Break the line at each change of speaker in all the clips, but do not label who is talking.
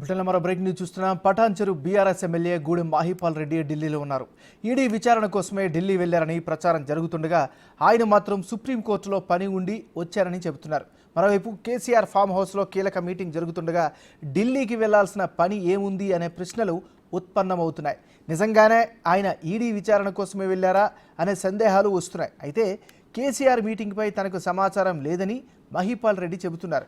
బ్రిటన్లో మరో break news చూస్తున్నాం. పటాన్చెరు బీఆర్ఎస్ ఎమ్మెల్యే గూడెం మాహిపాల్ రెడ్డి ఢిల్లీలో ఉన్నారు. ఈడీ విచారణ కోసమే ఢిల్లీ వెళ్ళారని ప్రచారం జరుగుతుండగా ఆయన మాత్రం సుప్రీంకోర్టులో పని ఉండి వచ్చారని చెబుతున్నారు. మరోవైపు కేసీఆర్ ఫామ్ హౌస్లో కీలక మీటింగ్ జరుగుతుండగా ఢిల్లీకి వెళ్ళాల్సిన పని ఏముంది అనే ప్రశ్నలు ఉత్పన్నమవుతున్నాయి. నిజంగానే ఆయన ఈడీ విచారణ కోసమే వెళ్ళారా అనే సందేహాలు వస్తున్నాయి. అయితే కేసీఆర్ మీటింగ్పై తనకు సమాచారం లేదని మహిపాల్ రెడ్డి చెబుతున్నారు.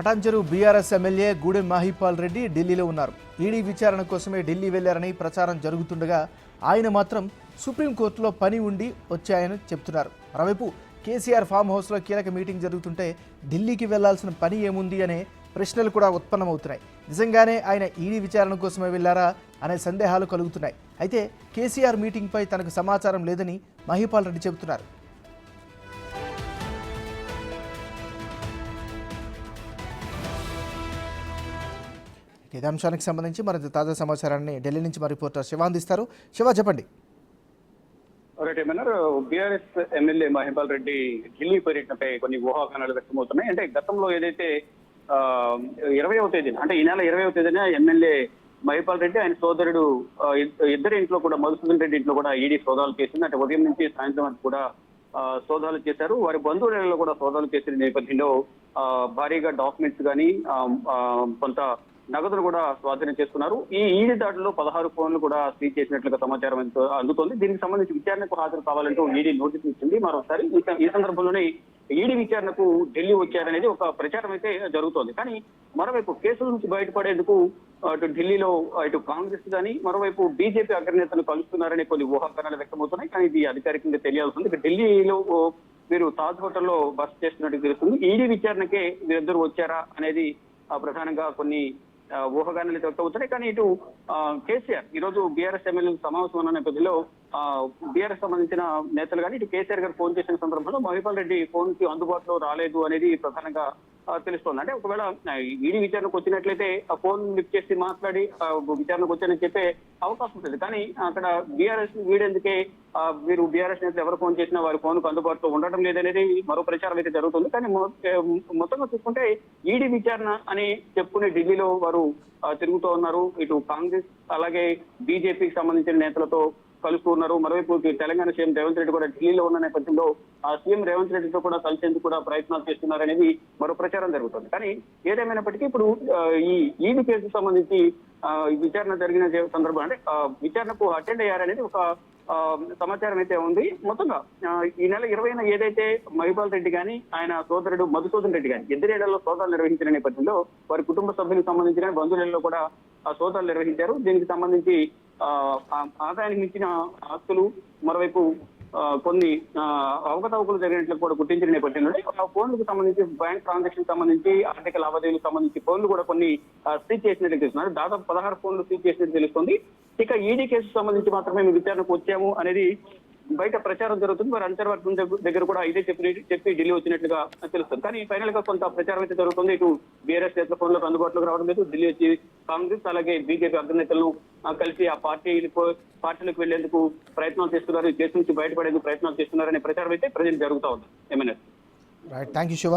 పటాన్చెరు బీఆర్ఎస్ ఎమ్మెల్యే గూడెం మహిపాల్ రెడ్డి ఢిల్లీలో ఉన్నారు. ఈడీ విచారణ కోసమే ఢిల్లీ వెళ్ళారని ప్రచారం జరుగుతుండగా ఆయన మాత్రం సుప్రీంకోర్టులో పని ఉండి వచ్చాయని చెప్తున్నారు. మరోవైపు కేసీఆర్ ఫామ్ హౌస్లో కీలక మీటింగ్ జరుగుతుంటే ఢిల్లీకి వెళ్ళాల్సిన పని ఏముంది అనే ప్రశ్నలు కూడా ఉత్పన్నమవుతున్నాయి. నిజంగానే ఆయన ఈడీ విచారణ కోసమే వెళ్ళారా అనే సందేహాలు కలుగుతున్నాయి. అయితే కేసీఆర్ మీటింగ్పై తనకు సమాచారం లేదని మహిపాల్ రెడ్డి చెబుతున్నారు. ఇదే అంశానికి సంబంధించి మరింత తాజా సమాచారాన్ని ఢిల్లీ నుంచి మా రిపోర్టర్ శివ అందిస్తారు. శివ చెప్పండి.
ఏమన్నారు? బీఆర్ఎస్ ఎమ్మెల్యే మహిపాల్ రెడ్డి ఢిల్లీ పర్యటనపై కొన్ని ఊహాగానాలు వ్యక్తమవుతున్నాయి. అంటే గతంలో ఏదైతే ఇరవైవ తేదీన అంటే ఈ నెల ఇరవైవ తేదీన ఎమ్మెల్యే మహిపాల్ రెడ్డి ఆయన సోదరుడు ఇద్దరి ఇంట్లో కూడా మధుసూదన్ రెడ్డి ఇంట్లో కూడా ఈడీ సోదాలు చేసింది. అంటే ఉదయం నుంచి సాయంత్రం వరకు కూడా సోదాలు చేశారు. వారి బంధువులలో కూడా సోదాలు చేసిన నేపథ్యంలో భారీగా డాక్యుమెంట్స్ కానీ కొంత నగదును కూడా స్వాధీనం చేసుకున్నారు. ఈ ఈడీ దాడుల్లో పదహారు ఫోన్లు కూడా సీజ్ చేసినట్లుగా సమాచారం అందుతోంది. దీనికి సంబంధించి విచారణకు హాజరు కావాలంటూ ఈడీ నోటీస్ ఇచ్చింది. మరోసారి ఈ సందర్భంలోనే ఈడీ విచారణకు ఢిల్లీ వచ్చారనేది ఒక ప్రచారం అయితే జరుగుతోంది. కానీ మరోవైపు కేసుల నుంచి బయటపడేందుకు అటు ఢిల్లీలో ఇటు కాంగ్రెస్ కానీ మరోవైపు బీజేపీ అగ్రనేతలు కలుస్తున్నారనే కొన్ని ఊహాగానాలు వ్యక్తమవుతున్నాయి. కానీ ఇది అధికారికంగా తెలియాల్సింది ఢిల్లీలో మీరు వీరు తాజ్ హోటల్లో బస్ చేస్తున్నట్టు తెలుస్తుంది. ఈడీ విచారణకే వీరిద్దరు వచ్చారా అనేది ప్రధానంగా కొన్ని ఊహగానాలు అయితే వ్యక్తమవుతున్నాయి కానీ ఇటు కేసీఆర్ ఈరోజు బీఆర్ఎస్ ఎమ్మెల్యే సమావేశం ఉన్న నేపథ్యంలో బీఆర్ఎస్ సంబంధించిన నేతలు కానీ ఇటు కేసీఆర్ గారు ఫోన్ చేసిన సందర్భంలో మహిపాల్ రెడ్డి ఫోన్కి అందుబాటులో రాలేదు అనేది ప్రధానంగా తెలుస్తోంది. అంటే ఒకవేళ ఈడీ విచారణకు వచ్చినట్లయితే ఫోన్ లిఫ్ట్ చేసి మాట్లాడి విచారణకు వచ్చానని చెప్పే అవకాశం ఉంటుంది. కానీ అక్కడ బీఆర్ఎస్ వీడేందుకే మీరు వీరు బీఆర్ఎస్ నేతలు ఎవరు ఫోన్ చేసినా వారి ఫోన్కు అందుబాటులో ఉండటం లేదనేది మరో ప్రచారం అయితే జరుగుతుంది. కానీ మొత్తంగా చూసుకుంటే ఈడీ విచారణ అని చెప్పుకునే ఢిల్లీలో వారు తిరుగుతూ ఉన్నారు. ఇటు కాంగ్రెస్ అలాగే బీజేపీకి సంబంధించిన నేతలతో కలుస్తున్నారు మరోవైపు తెలంగాణ సీఎం రేవంత్ రెడ్డి కూడా ఢిల్లీలో ఉన్న నేపథ్యంలో ఆ సీఎం రేవంత్ రెడ్డితో కూడా కలిసేందుకు కూడా ప్రయత్నాలు చేస్తున్నారనేది మరో ప్రచారం జరుగుతుంది. కానీ ఏదేమైనప్పటికీ ఇప్పుడు ఈ ఈడీ కేసుకు సంబంధించి విచారణ జరిగిన సందర్భం అంటే విచారణకు అటెండ్ అయ్యారనేది ఒక సమాచారం అయితే ఉంది. మొత్తంగా ఈ నెల ఇరవైన ఏదైతే మహిపాల్ రెడ్డి గాని ఆయన సోదరుడు మధుసూదన్ రెడ్డి గాని ఇద్దరేళ్ళలో సోదాలు నిర్వహించిన నేపథ్యంలో వారి కుటుంబ సభ్యులకు సంబంధించిన బంధువులలో కూడా ఆ సోదాలు నిర్వహించారు. దీనికి సంబంధించి ఆదాయానికి మించిన ఆస్తులు మరోవైపు కొన్ని ఆ, అవకతవకలు జరిగినట్లు కూడా గుర్తించిన నేపథ్యంలో ఆ ఫోన్లకు సంబంధించి బ్యాంక్ ట్రాన్సాక్షన్ సంబంధించి ఆర్థిక లావాదేవీలకు సంబంధించి ఫోన్లు కూడా కొన్ని సీజ్ చేసినట్టు తెలుస్తున్నారు. దాదాపు పదహారు ఫోన్లు సీజ్ చేసినట్టు తెలుస్తుంది. ఇక ఈడీ కేసు సంబంధించి మాత్రమే మేము విచారణకు వచ్చాము అనేది బయట ప్రచారం జరుగుతుంది. మరి అంతర్వర్గం దగ్గర కూడా ఇదే చెప్పి చెప్పి ఢిల్లీ వచ్చినట్లుగా తెలుస్తుంది. కానీ ఫైనల్గా కొంత ప్రచారం అయితే జరుగుతుంది. ఇటు బీఆర్ఎస్ నేతల ఫోన్లకు అందుబాటులోకి రావడం లేదు. ఢిల్లీ వచ్చి కాంగ్రెస్ అలాగే బీజేపీ అగ్రనేతలను కలిసి ఆ పార్టీ పార్టీలకు వెళ్ళేందుకు ప్రయత్నాలు చేస్తున్నారు. దేశం నుంచి బయటపడేందుకు ప్రయత్నాలు చేస్తున్నారనే ప్రచారం అయితే ప్రజలు జరుగుతూ ఉంది. ఏమైనా
థ్యాంక్ యూ శివ